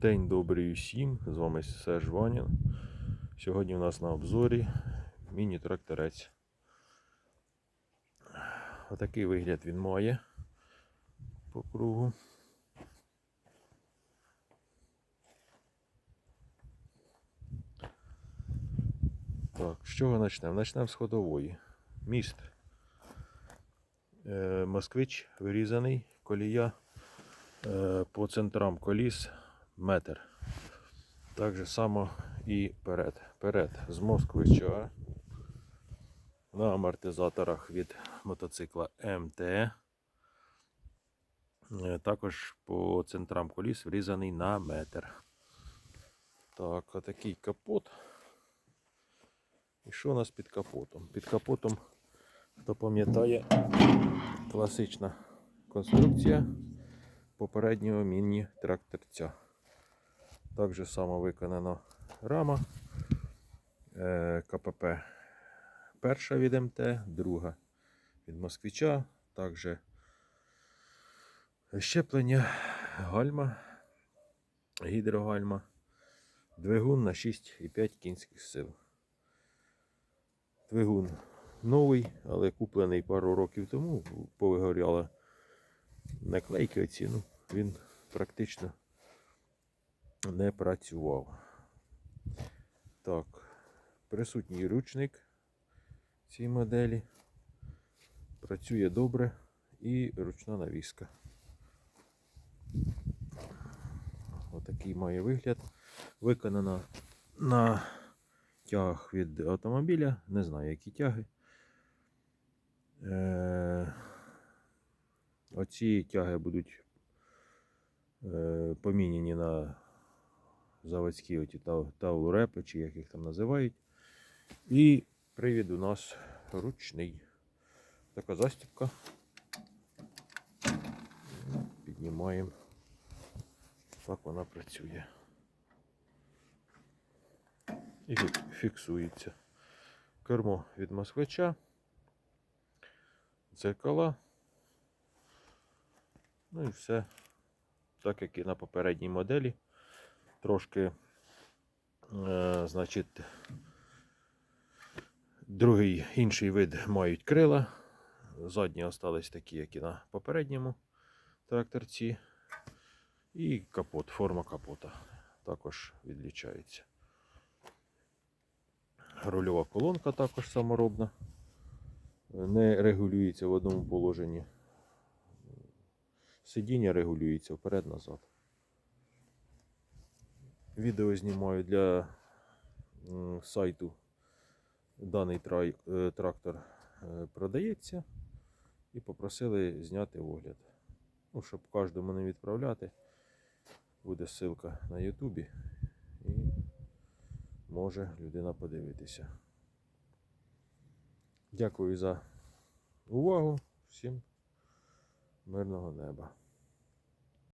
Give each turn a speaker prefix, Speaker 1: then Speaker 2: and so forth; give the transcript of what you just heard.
Speaker 1: День добрий усім, з вами Серж Ванін. Сьогодні у нас на обзорі міні-тракторець. Отакий вигляд він має по кругу. Так, з чого почнемо? Почнемо з ходової. Міст. Е, москвич вирізаний, колія е, по центрам коліс метр. Так же само і перед. Перед з москвича на амортизаторах від мотоцикла МТ. Е, Також по центрам коліс врізаний на метр. Так, отакий капот. І що у нас під капотом? Під капотом, хто пам'ятає, класична конструкція попереднього міні-тракторця. Так же само виконана рама е, КПП. Перша від МТ, друга від москвича. Також щеплення, гальма, гідрогальма, двигун на 6,5 кінських сил. Двигун новий, але куплений пару років тому, повигоряли наклейки оці, ну, він практично не працював. Так, присутній ручник цій моделі. Працює добре і ручна навіска. Отакий має вигляд. Виконана на тягах від автомобіля. Не знаю, які тяги. Е- Оці тяги будуть е, поміняні на заводські оті тау- таулрепи, чи як їх там називають. І привід у нас ручний. Така застібка. Піднімаємо. Так вона працює. І фіксується. Кермо від москвича. Дзеркала. Ну і все. Так як і на попередній моделі. Трошки, е, значить, другий інший вид мають крила. Задні остались такі, як і на попередньому тракторці. І капот, форма капота також відлічається. Рульова колонка також саморобна. Не регулюється в одному положенні. Сидіння регулюється вперед-назад. Відео знімаю для сайту. Даний е, трактор е, продається. І попросили зняти огляд. Ну, щоб кожному не відправляти. Буде ссылка на Ютубі. І може людина подивитися. Дякую за увагу. Всім мирного неба.